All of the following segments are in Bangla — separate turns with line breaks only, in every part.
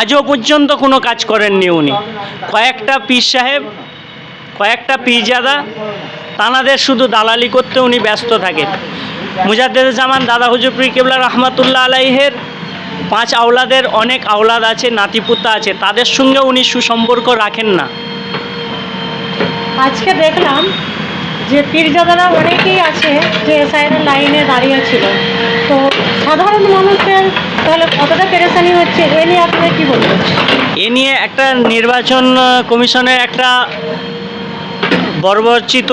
আজও পর্যন্ত কোনো কাজ করেননি উনি। কয়েকটা পীর সাহেব, কয়েকটা পীরজাদা, তানাদের শুধু দালালি করতে উনি ব্যস্ত থাকেন। জামান দাদা হুজুরপুরি কেবলা রহমাতুল্লাহ আলাইহের পাঁচ আওলাদের অনেক আওলাদ আছে, নাতিপুতা আছে, তাদের সঙ্গে উনি সুসম্পর্ক রাখেন না।
আজকে দেখলাম যে পীরজাদারা অনেকেই আছে যে এসআইয়ের লাইনে দাঁড়িয়ে ছিল। তো সাধারণ মানুষের তাহলে কতটা পেরেশানি হচ্ছে? এ নিয়ে আপনারা কী বলবেন?
এ নিয়ে একটা নির্বাচন কমিশনের একটা বর্বরচিত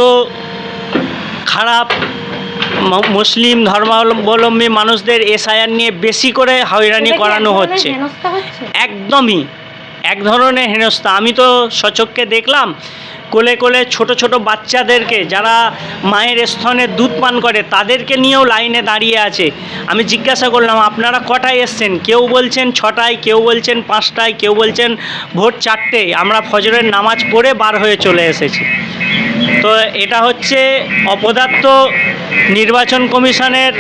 খারাপ মুসলিম ধর্মাবলম্বী মানুষদের এসআইআর নিয়ে বেশি করে হয়রানি করানো হচ্ছে? একদমই। এক ধরনের হেনস্থা। আমি তো সচক্ষে দেখলাম কোলে কোলে ছোট ছোট বাচ্চাদেরকে যারা মায়ের স্তনে দুধ পান করে তাদেরকে নিয়েও লাইনে দাঁড়িয়ে আছে। আমি জিজ্ঞাসা করলাম, আপনারা কটায় এসছেন? কেউ বলছেন ছটায়, কেউ বলছেন পাঁচটায়, কেউ বলছেন ভোর চারটে। আমরা ফজরের নামাজ পড়ে বার হয়ে চলে এসেছি। তো এটা হচ্ছে অপদার্থ নির্বাচন কমিশনের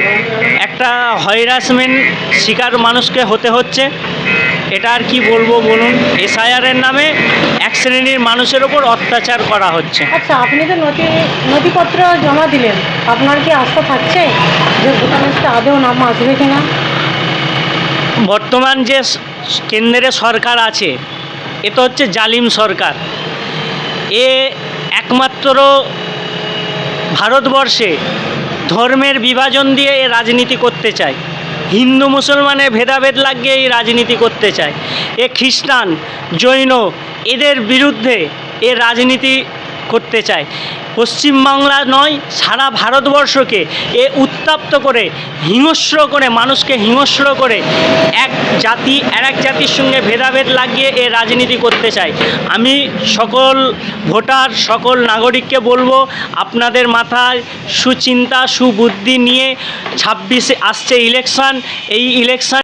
একটা হয়রাসমেন্ট শিকার মানুষকে হতে হচ্ছে। এটা আর কি বলব বলুন? এসআইআরের নামে এক শ্রেণির মানুষের ওপর অত্যাচার করা হচ্ছে।
আচ্ছা আপনি তো নথি নথিপত্র জমা দিলেন আপনার কি আস্থা থাকছে যে লিস্টে আদৌ নাম আসবে কিনা
বর্তমান যে কেন্দ্রে সরকার আছে এ তো হচ্ছে জালিম সরকার। এ একমাত্র ভারতবর্ষে ধর্মের বিভাজন দিয়ে এ রাজনীতি করতে চায়। হিন্দু মুসলমানে ভেদাভেদ লাগিয়ে এই রাজনীতি করতে চায়। এ খ্রিস্টান, জৈন, এদের বিরুদ্ধে এ রাজনীতি করতে চায়। পশ্চিমবাংলা নয়, সারা ভারতবর্ষকে এ উত্তপ্ত করে, হিংস্র করে, মানুষকে হিংস্র করে এক জাতি আর এক জাতির সঙ্গে ভেদাভেদ লাগিয়ে এ রাজনীতি করতে চায়। আমি সকল ভোটার, সকল নাগরিককে বলব, আপনাদের মাথায় সুচিন্তা, সুবুদ্ধি নিয়ে ছাব্বিশে আসছে ইলেকশন। এই ইলেকশন